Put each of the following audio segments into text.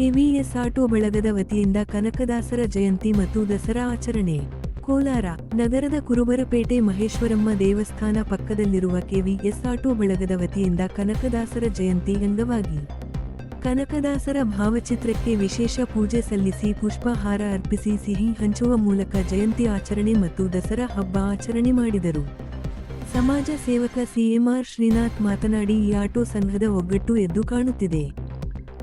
KVS auto ಬಳಗದ ವತಿಯಿಂದ ಕನಕದಾಸರ ಜಯಂತಿ ಮತ್ತು ದಸರಾ ಆಚರಣೆ. ಕೋಲಾರ, ನಗರದ ಕುರುಬರಪೇಟೆ ಮಹೇಶ್ವರಮ್ಮ ದೇವಸ್ಥಾನ ಪಕ್ಕದಲ್ಲಿರುವ ಕೆವಿಎಸ್ ಆಟೋ ಬಳಗದ ವತಿಯಿಂದ ಕನಕದಾಸರ ಜಯಂತಿ ಅಂಗವಾಗಿ. ಕನಕದಾಸರ ಭಾವಚಿತ್ರಕ್ಕೆ ವಿಶೇಷ ಪೂಜೆ ಸಲ್ಲಿಸಿ ಪುಷ್ಪಹಾರ ಅರ್ಪಿಸಿ ಸಿಹಿ ಹಂಚುವ ಮೂಲಕ ಜಯಂತಿ ಆಚರಣೆ ಮತ್ತು ದಸರಾ ಹಬ್ಬ ಆಚರಣೆ ಮಾಡಿದರು. ಸಮಾಜ ಸೇವಕ ಸಿಎಂಆರ್ ಶ್ರೀನಾಥ್ ಮಾತನಾಡಿ, ಈ ಆಟೋ ಸಂಘದ ಒಗ್ಗಟ್ಟು ಎದ್ದು ಕಾಣುತ್ತಿದೆ.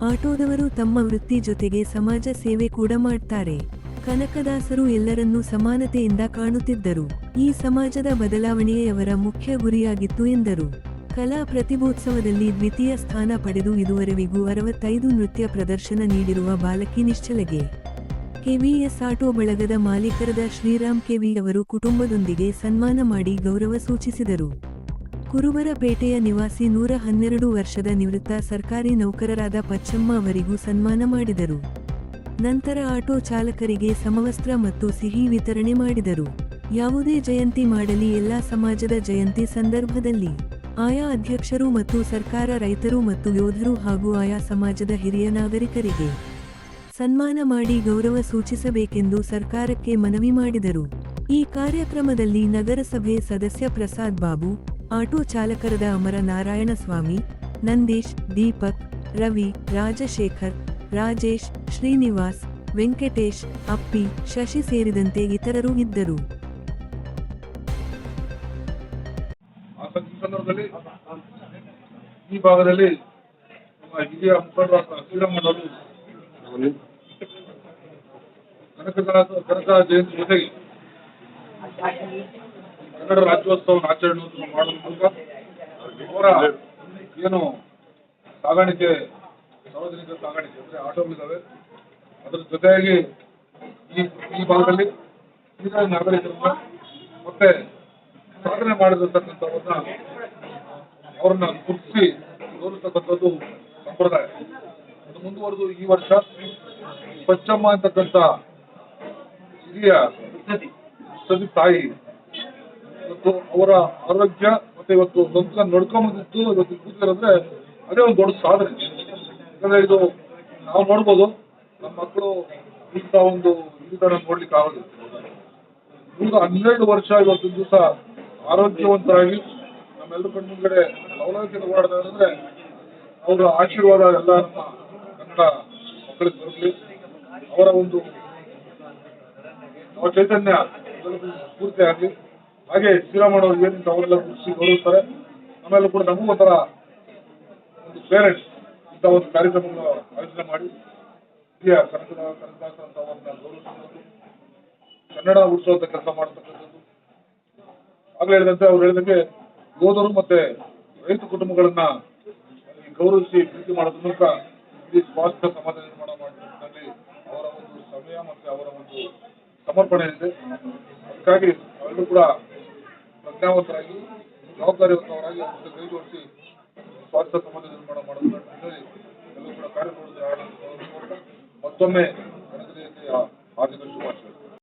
ಆಟೋದವರು ತಮ್ಮ ವೃತ್ತಿ ಜೊತೆಗೆ ಸಮಾಜ ಸೇವೆ ಕೂಡ ಮಾಡ್ತಾರೆ. ಕನಕದಾಸರು ಎಲ್ಲರನ್ನೂ ಸಮಾನತೆಯಿಂದ ಕಾಣುತ್ತಿದ್ದರು. ಈ ಸಮಾಜದ ಬದಲಾವಣೆಯೇ ಅವರ ಮುಖ್ಯ ಗುರಿಯಾಗಿತ್ತು ಎಂದರು. ಕಲಾ ಪ್ರತಿಭೋತ್ಸವದಲ್ಲಿ ದ್ವಿತೀಯ ಸ್ಥಾನ ಪಡೆದು ಇದುವರೆವಿಗೂ ಅರವತ್ತೈದು ನೃತ್ಯ ಪ್ರದರ್ಶನ ನೀಡಿರುವ ಬಾಲಕಿ ನಿಶ್ಚಲಗೆ. ಕೆವಿಎಸ್ ಆಟೋ ಬಳಗದ ಮಾಲೀಕರಾದ ಶ್ರೀರಾಮ್ ಕೆವಿ ಅವರು ಕುಟುಂಬದೊಂದಿಗೆ ಸನ್ಮಾನ ಮಾಡಿ ಗೌರವ ಸೂಚಿಸಿದರು. ಕುರುಬರಪೇಟೆಯ ನಿವಾಸಿ ನೂರ ಹನ್ನೆರಡು ವರ್ಷದ ನಿವೃತ್ತ ಸರ್ಕಾರಿ ನೌಕರರಾದ ಪಚ್ಚಮ್ಮ ಅವರಿಗೂ ಸನ್ಮಾನ ಮಾಡಿದರು. ನಂತರ ಆಟೋ ಚಾಲಕರಿಗೆ ಸಮವಸ್ತ್ರ ಮತ್ತು ಸಿಹಿ ವಿತರಣೆ ಮಾಡಿದರು. ಯಾವುದೇ ಜಯಂತಿ ಮಾಡಲಿ, ಎಲ್ಲಾ ಸಮಾಜದ ಜಯಂತಿ ಸಂದರ್ಭದಲ್ಲಿ ಆಯಾ ಅಧ್ಯಕ್ಷರು ಮತ್ತು ಸರ್ಕಾರ ರೈತರು ಮತ್ತು ಯೋಧರು ಹಾಗೂ ಆಯಾ ಸಮಾಜದ ಹಿರಿಯ ನಾಗರಿಕರಿಗೆ ಸನ್ಮಾನ ಮಾಡಿ ಗೌರವ ಸೂಚಿಸಬೇಕೆಂದು ಸರ್ಕಾರಕ್ಕೆ ಮನವಿ ಮಾಡಿದರು. ಈ ಕಾರ್ಯಕ್ರಮದಲ್ಲಿ ನಗರಸಭೆ ಸದಸ್ಯ ಪ್ರಸಾದ್ ಬಾಬು ಆಟೋ ಚಾಲಕರದ ಅಮರ ನಾರಾಯಣ ಸ್ವಾಮಿ, ನಂದೀಶ್, ದೀಪಕ್, ರವಿ, ರಾಜಶೇಖರ್, ರಾಜೇಶ್, ಶ್ರೀನಿವಾಸ್, ವೆಂಕಟೇಶ್, ಅಪ್ಪಿ, ಶಶಿ ಸೇರಿದಂತೆ ಇತರರು ಇದ್ದರು. ಈ ಭಾಗದಲ್ಲಿ ಹಿರಿಯ ಮುಖಂಡರಾದ ಕನಕ ಜಯಂತಿ ಜೊತೆಗೆ ಕನ್ನಡ ರಾಜ್ಯೋತ್ಸವ ಆಚರಣೆ ಮಾಡುವ ಮೂಲಕ ಅವರ ಏನು ಸಾಗಾಣಿಕೆ, ಸಾರ್ವಜನಿಕ ಸಾಗಾಣಿಕೆ ಅಂದರೆ ಆಟೋಗಳಿದ್ದಾವೆ ಅದರ ಜೊತೆಯಾಗಿ ಈ ಈ ಭಾಗದಲ್ಲಿ ಹಿರಿಯ ನಾಗರಿಕರನ್ನ ಮತ್ತೆ ಸಾಧನೆ ಮಾಡಿರತಕ್ಕಂಥವ್ರನ್ನ ಅವ್ರನ್ನ ಗುರುತಿಸಿ ತೋರಿಸ್ತಕ್ಕಂಥದ್ದು ಸಂಪ್ರದಾಯ. ಅದು ಮುಂದುವರೆದು ಈ ವರ್ಷ ಪಚ್ಚಮ್ಮ ಅಂತಕ್ಕಂಥ ಹಿರಿಯ ಸದಿ ತಾಯಿ ಇವತ್ತು ಅವರ ಆರೋಗ್ಯ ಮತ್ತೆ ಇವತ್ತು ಸಂಸ್ಕಾರ ನಡ್ಕೊಂಬಂದಿದ್ದು ಇವತ್ತು ಅಂದ್ರೆ ಅದೇ ಒಂದು ದೊಡ್ಡ ಸಾಧನೆ. ಯಾಕಂದ್ರೆ ಇದು ನಾವು ನೋಡ್ಬೋದು ನಮ್ಮ ಮಕ್ಕಳು ಇಂಥ ಒಂದು ಇದನ್ನ ನೋಡ್ಲಿಕ್ಕೆ ಆಗೋದಿಲ್ಲ. ಈಗ ಹನ್ನೆರಡು ವರ್ಷ ಇವತ್ತು ದಿವಸ ಆರೋಗ್ಯವಂತರಾಗಿ ನಮ್ಮೆಲ್ಲರ ಕಣ್ಣು ಮುಂದ್ಗಡೆ ಸೌಲಭ್ಯ ಓಡಾಡ್ತಾ ಅಂದ್ರೆ ಅವರ ಆಶೀರ್ವಾದ ಎಲ್ಲ ಕನ್ನಡ ಮಕ್ಕಳಿಗೆ ಬರಲಿ. ಅವರ ಒಂದು ಚೈತನ್ಯ ಪೂರ್ತಿ ಆಗಲಿ. ಹಾಗೆ ಶ್ರೀರಾಮಣ್ಣವ್ರು ಏನಿಂತ ಅವರೆಲ್ಲ ಖುಷಿ ಗೌರವಿಸ್ತಾರೆ ಆಮೇಲೆ ಕೂಡ ನಮಗೂ ಒಂಥರ ಒಂದು ಪೇರೆಂಟ್ಸ್ ಇಂಥ ಒಂದು ಕಾರ್ಯಕ್ರಮವನ್ನು ಆಯೋಜನೆ ಮಾಡಿ ಹಿರಿಯ ಅಂತ ಅವರನ್ನ ಗೌರವಿಸುವುದು ಕನ್ನಡ ಉಳಿಸುವಂತ ಕೆಲಸ ಮಾಡ್ತಕ್ಕಂಥದ್ದು. ಆಗಲೇ ಹೇಳಿದಂತೆ ಅವ್ರು ಹೇಳಿದಂಗೆ ಯೋಧರು ಮತ್ತೆ ರೈತ ಕುಟುಂಬಗಳನ್ನ ಗೌರವಿಸಿ ಪ್ರೀತಿ ಮಾಡೋದ್ರ ಮೂಲಕ ಇಡೀ ಸ್ವಾಸ್ಥ್ಯ ಸಮಾಜ ನಿರ್ಮಾಣ ಮಾಡಿದಲ್ಲಿ ಅವರ ಒಂದು ಸಮಯ ಮತ್ತೆ ಅವರ ಒಂದು ಸಮರ್ಪಣೆ ಇದೆ ಅದಕ್ಕಾಗಿ ಅವೆಲ್ಲರೂ ಕೂಡ ಪ್ರಜ್ಞಾವಂತರಾಗಿ ಜವಾಬ್ದಾರಿಯುತವರಾಗಿ ಅವ್ರ ಕೈ ಜೋಡಿಸಿ ಸ್ವಾಸ್ಥ್ಯ ಸಮಾಜ ನಿರ್ಮಾಣ ಮಾಡೋದ್ರ ನಿಟ್ಟಿನಲ್ಲಿ ಎಲ್ಲರೂ ಕೂಡ ಕಾರ್ಯಕ್ರಮದ ಮತ್ತೊಮ್ಮೆ